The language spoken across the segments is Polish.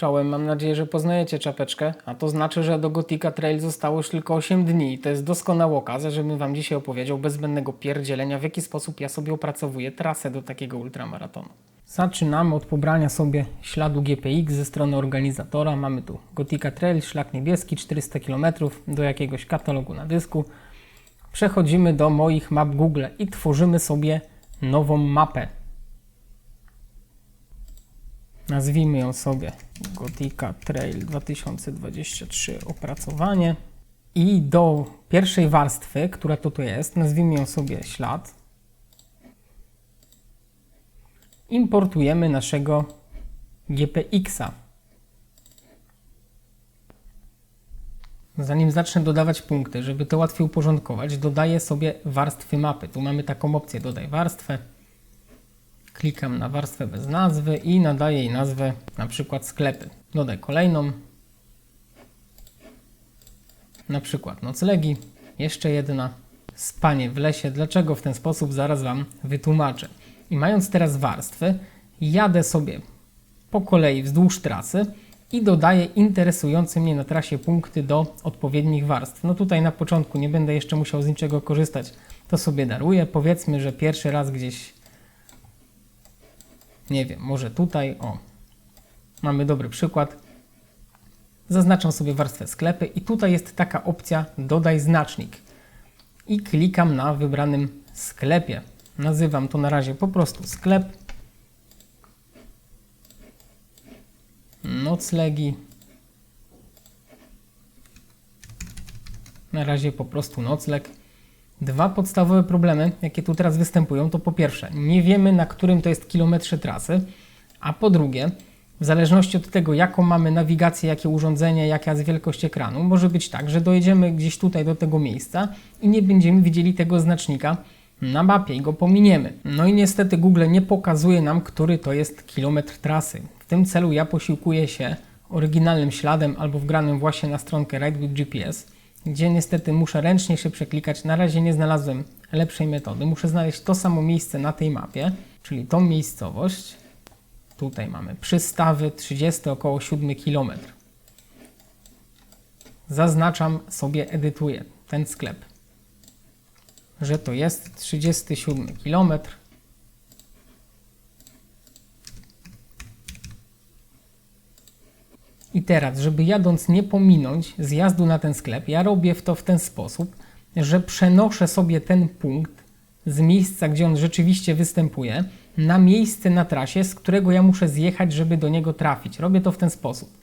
Czołem, mam nadzieję, że poznajecie czapeczkę, a to znaczy, że do Gotika Trail zostało już tylko 8 dni i to jest doskonała okazja, żebym Wam dzisiaj opowiedział bez zbędnego pierdzielenia, w jaki sposób ja sobie opracowuję trasę do takiego ultramaratonu. Zaczynamy od pobrania sobie śladu GPX ze strony organizatora. Mamy tu Gotika Trail, szlak niebieski, 400 km do jakiegoś katalogu na dysku. Przechodzimy do moich map Google i tworzymy sobie nową mapę. Nazwijmy ją sobie Gotika Trail 2023 opracowanie. I do pierwszej warstwy, która to tu jest, nazwijmy ją sobie ślad. Importujemy naszego GPX-a. Zanim zacznę dodawać punkty, żeby to łatwiej uporządkować, dodaję sobie warstwy mapy. Tu mamy taką opcję dodaj warstwę. Klikam na warstwę bez nazwy i nadaję jej nazwę na przykład sklepy. Dodaj kolejną. Na przykład noclegi. Jeszcze jedna. Spanie w lesie. Dlaczego w ten sposób zaraz Wam wytłumaczę. I mając teraz warstwy, jadę sobie po kolei wzdłuż trasy i dodaję interesujące mnie na trasie punkty do odpowiednich warstw. No tutaj na początku nie będę jeszcze musiał z niczego korzystać, to sobie daruję. Powiedzmy, że pierwszy raz gdzieś, nie wiem, może tutaj, o, mamy dobry przykład. Zaznaczam sobie warstwę sklepy i tutaj jest taka opcja dodaj znacznik. I klikam na wybranym sklepie. Nazywam to na razie po prostu sklep. Noclegi. Na razie po prostu nocleg. Dwa podstawowe problemy, jakie tu teraz występują, to po pierwsze, nie wiemy na którym to jest kilometrze trasy, a po drugie, w zależności od tego, jaką mamy nawigację, jakie urządzenie, jaka jest wielkość ekranu, może być tak, że dojedziemy gdzieś tutaj do tego miejsca i nie będziemy widzieli tego znacznika na mapie i go pominiemy. No i niestety Google nie pokazuje nam, który to jest kilometr trasy. W tym celu ja posiłkuję się oryginalnym śladem albo wgranym właśnie na stronkę Ride with GPS, gdzie niestety muszę ręcznie się przeklikać. Na razie nie znalazłem lepszej metody. Muszę znaleźć to samo miejsce na tej mapie, czyli tą miejscowość. Tutaj mamy przystawy 30 około 7 km. Zaznaczam sobie, edytuję ten sklep że to jest 37 km. I teraz, żeby jadąc nie pominąć zjazdu na ten sklep, ja robię to w ten sposób, że przenoszę sobie ten punkt z miejsca, gdzie on rzeczywiście występuje, na miejsce na trasie, z którego ja muszę zjechać, żeby do niego trafić. Robię to w ten sposób.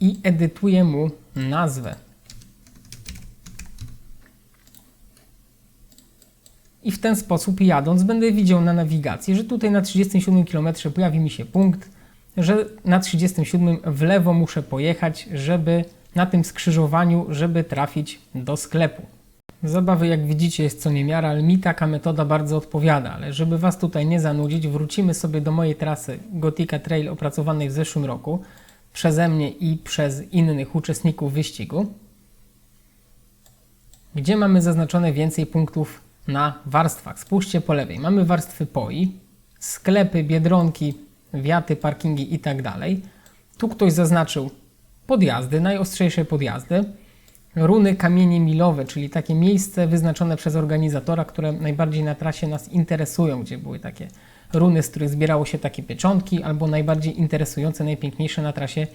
I edytuję mu nazwę. I w ten sposób jadąc będę widział na nawigacji, że tutaj na 37 km pojawi mi się punkt, że na 37 w lewo muszę pojechać, żeby na tym skrzyżowaniu, żeby trafić do sklepu. Zabawy jak widzicie jest co niemiara, ale mi taka metoda bardzo odpowiada, ale żeby Was tutaj nie zanudzić, wrócimy sobie do mojej trasy Gotika Trail opracowanej w zeszłym roku przeze mnie i przez innych uczestników wyścigu, gdzie mamy zaznaczone więcej punktów na warstwach. Spójrzcie po lewej. Mamy warstwy POI, sklepy, biedronki, wiaty, parkingi i tak. Tu ktoś zaznaczył podjazdy, najostrzejsze podjazdy. Runy kamienie milowe, czyli takie miejsce wyznaczone przez organizatora, które najbardziej na trasie nas interesują, gdzie były takie runy, z których zbierało się takie pieczątki, albo najbardziej interesujące, najpiękniejsze na trasie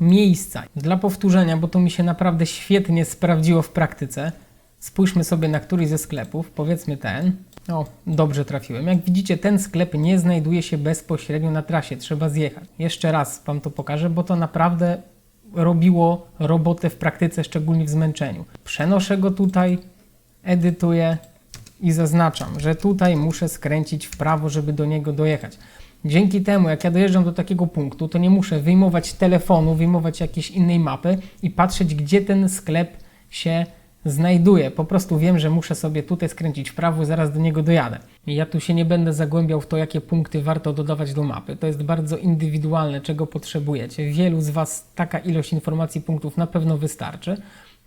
miejsca. Dla powtórzenia, bo to mi się naprawdę świetnie sprawdziło w praktyce, Spójrzmy sobie na któryś ze sklepów, powiedzmy ten. O, dobrze trafiłem. Jak widzicie, ten sklep nie znajduje się bezpośrednio na trasie, trzeba zjechać. Jeszcze raz Wam to pokażę, bo to naprawdę robiło robotę w praktyce, szczególnie w zmęczeniu. Przenoszę go tutaj, edytuję i zaznaczam, że tutaj muszę skręcić w prawo, żeby do niego dojechać. Dzięki temu, jak ja dojeżdżam do takiego punktu, to nie muszę wyjmować telefonu, wyjmować jakiejś innej mapy i patrzeć, gdzie ten sklep się znajduję. Po prostu wiem, że muszę sobie tutaj skręcić w prawo zaraz do niego dojadę. Ja tu się nie będę zagłębiał w to, jakie punkty warto dodawać do mapy. To jest bardzo indywidualne, czego potrzebujecie. Wielu z Was taka ilość informacji, punktów na pewno wystarczy.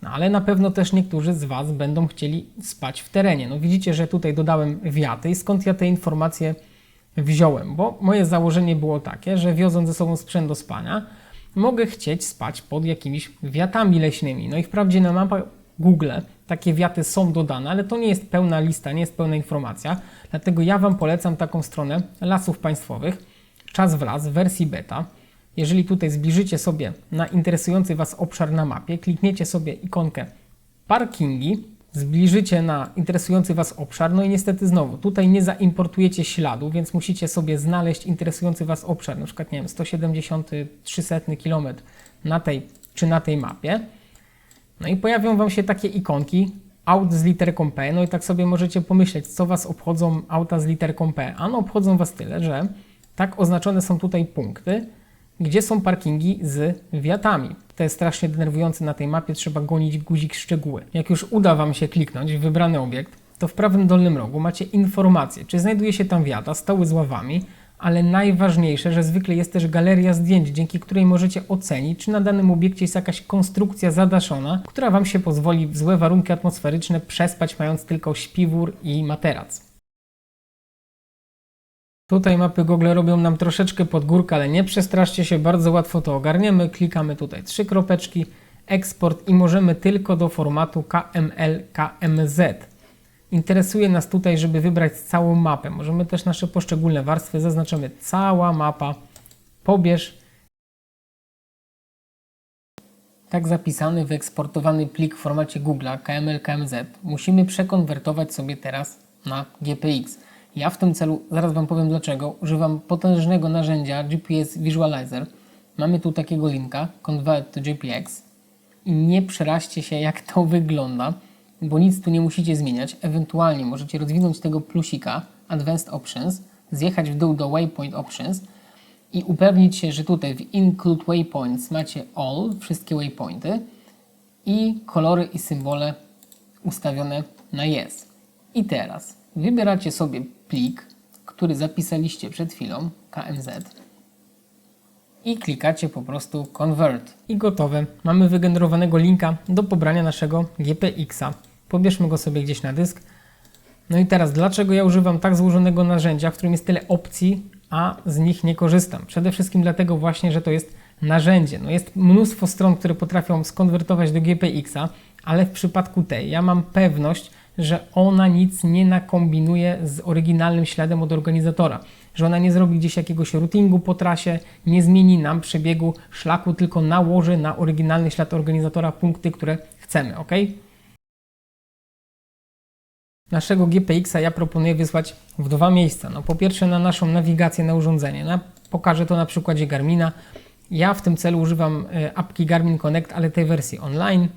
No, ale na pewno też niektórzy z Was będą chcieli spać w terenie. No widzicie, że tutaj dodałem wiaty i skąd ja te informacje wziąłem, bo moje założenie było takie, że wioząc ze sobą sprzęt do spania, mogę chcieć spać pod jakimiś wiatami leśnymi. No i wprawdzie na mapach Google takie wiaty są dodane, ale to nie jest pełna lista, nie jest pełna informacja. Dlatego ja Wam polecam taką stronę Lasów Państwowych, Czas w Las w wersji beta. Jeżeli tutaj zbliżycie sobie na interesujący Was obszar na mapie, klikniecie sobie ikonkę parkingi, zbliżycie na interesujący Was obszar, no i niestety znowu, tutaj nie zaimportujecie śladu, więc musicie sobie znaleźć interesujący Was obszar, na przykład, nie wiem, 173 km na tej czy na tej mapie. No i pojawią Wam się takie ikonki, aut z literką P, no i tak sobie możecie pomyśleć, co Was obchodzą auta z literką P. Ano obchodzą Was tyle, że tak oznaczone są tutaj punkty, gdzie są parkingi z wiatami. To jest strasznie denerwujące na tej mapie, trzeba gonić guzik szczegóły. Jak już uda Wam się kliknąć w wybrany obiekt, to w prawym dolnym rogu macie informację, czy znajduje się tam wiata, stoły z ławami, ale najważniejsze, że zwykle jest też galeria zdjęć, dzięki której możecie ocenić, czy na danym obiekcie jest jakaś konstrukcja zadaszona, która Wam się pozwoli w złe warunki atmosferyczne przespać, mając tylko śpiwór i materac. Tutaj mapy Google robią nam troszeczkę pod górkę, ale nie przestraszcie się, bardzo łatwo to ogarniemy. Klikamy tutaj trzy kropeczki, eksport i możemy tylko do formatu KML, KMZ. Interesuje nas tutaj, żeby wybrać całą mapę. Możemy też nasze poszczególne warstwy, zaznaczamy cała mapa, pobierz. Tak zapisany, wyeksportowany plik w formacie Google KML, KMZ musimy przekonwertować sobie teraz na GPX. Ja w tym celu, zaraz Wam powiem dlaczego, używam potężnego narzędzia GPS Visualizer. Mamy tu takiego linka, Convert to JPX i nie przeraźcie się jak to wygląda, bo nic tu nie musicie zmieniać. Ewentualnie możecie rozwinąć tego plusika Advanced Options, zjechać w dół do Waypoint Options i upewnić się, że tutaj w Include Waypoints macie All, wszystkie waypointy i kolory i symbole ustawione na Yes. I teraz wybieracie sobie plik, który zapisaliście przed chwilą, KMZ i klikacie po prostu Convert. I gotowe. Mamy wygenerowanego linka do pobrania naszego GPX-a. Pobierzmy go sobie gdzieś na dysk. No i teraz, dlaczego ja używam tak złożonego narzędzia, w którym jest tyle opcji, a z nich nie korzystam? Przede wszystkim dlatego właśnie, że to jest narzędzie. No jest mnóstwo stron, które potrafią skonwertować do GPX-a, ale w przypadku tej ja mam pewność, że ona nic nie nakombinuje z oryginalnym śladem od organizatora. Że ona nie zrobi gdzieś jakiegoś routingu po trasie, nie zmieni nam przebiegu szlaku, tylko nałoży na oryginalny ślad organizatora punkty, które chcemy, ok? Naszego GPX-a ja proponuję wysłać w dwa miejsca. No, po pierwsze na naszą nawigację na urządzenie. No, pokażę to na przykładzie Garmina. Ja w tym celu używam e, apki Garmin Connect, ale tej wersji online.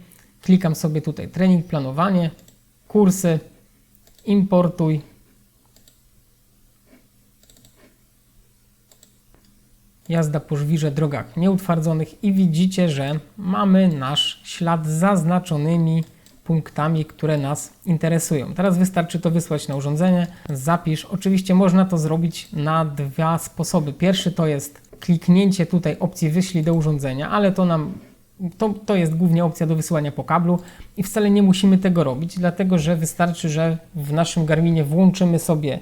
Klikam sobie tutaj trening, planowanie, kursy, importuj. Jazda po żwirze drogach nieutwardzonych i widzicie, że mamy nasz ślad z zaznaczonymi punktami, które nas interesują. Teraz wystarczy to wysłać na urządzenie, zapisz. Oczywiście można to zrobić na dwa sposoby. Pierwszy to jest kliknięcie tutaj opcji wyślij do urządzenia, ale to nam to, to jest głównie opcja do wysyłania po kablu i wcale nie musimy tego robić, dlatego że wystarczy, że w naszym Garminie włączymy sobie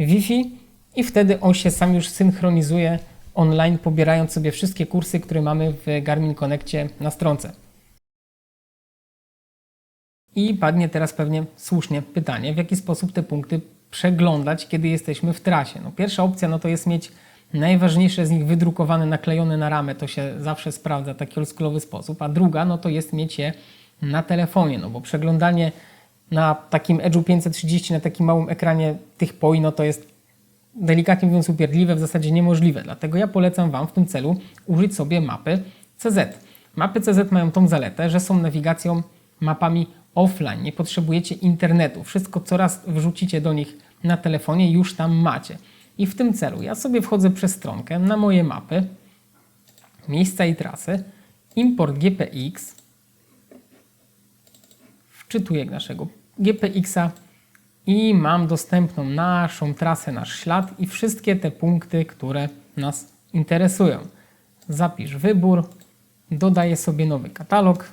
Wi-Fi i wtedy on się sam już synchronizuje online, pobierając sobie wszystkie kursy, które mamy w Garmin Connectie na stronce. I padnie teraz pewnie słusznie pytanie, w jaki sposób te punkty przeglądać, kiedy jesteśmy w trasie. No, pierwsza opcja no to jest mieć najważniejsze z nich wydrukowane, naklejone na ramę, to się zawsze sprawdza taki oldschoolowy sposób, a druga no to jest mieć je na telefonie, no bo przeglądanie na takim Edge'u 530, na takim małym ekranie tych poi, no to jest delikatnie mówiąc upierdliwe, w zasadzie niemożliwe. Dlatego ja polecam Wam w tym celu użyć sobie mapy CZ. Mapy CZ mają tą zaletę, że są nawigacją mapami offline, nie potrzebujecie internetu. Wszystko, co raz wrzucicie do nich na telefonie, już tam macie. I w tym celu ja sobie wchodzę przez stronkę na moje mapy, miejsca i trasy, import GPX, wczytuję naszego GPX-a i mam dostępną naszą trasę, nasz ślad i wszystkie te punkty, które nas interesują. Zapisz wybór, dodaję sobie nowy katalog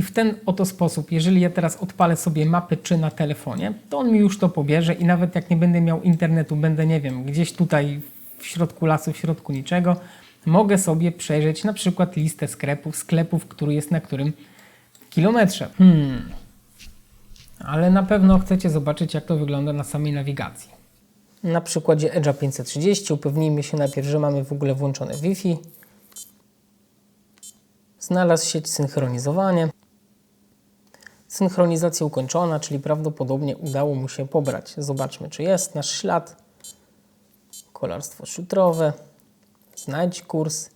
I w ten oto sposób, jeżeli ja teraz odpalę sobie mapy czy na telefonie, to on mi już to pobierze i nawet jak nie będę miał internetu, będę, nie wiem, gdzieś tutaj w środku lasu, w środku niczego, mogę sobie przejrzeć na przykład listę sklepów, sklepów, który jest na którym kilometrze. Hmm. Ale na pewno chcecie zobaczyć, jak to wygląda na samej nawigacji. Na przykładzie Edge'a 530 upewnijmy się najpierw, że mamy w ogóle włączone Wi-Fi. Znalazł sieć synchronizowanie. Synchronizacja ukończona, czyli prawdopodobnie udało mu się pobrać. Zobaczmy, czy jest nasz ślad. Kolarstwo szutrowe. Znajdź kurs.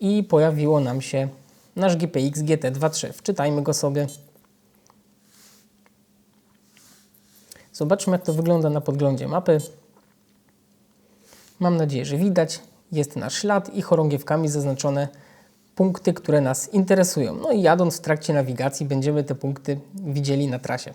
I pojawiło nam się nasz GPX GT23. Wczytajmy go sobie. Zobaczmy, jak to wygląda na podglądzie mapy. Mam nadzieję, że widać. Jest nasz ślad i chorągiewkami zaznaczone punkty, które nas interesują. No i jadąc w trakcie nawigacji będziemy te punkty widzieli na trasie.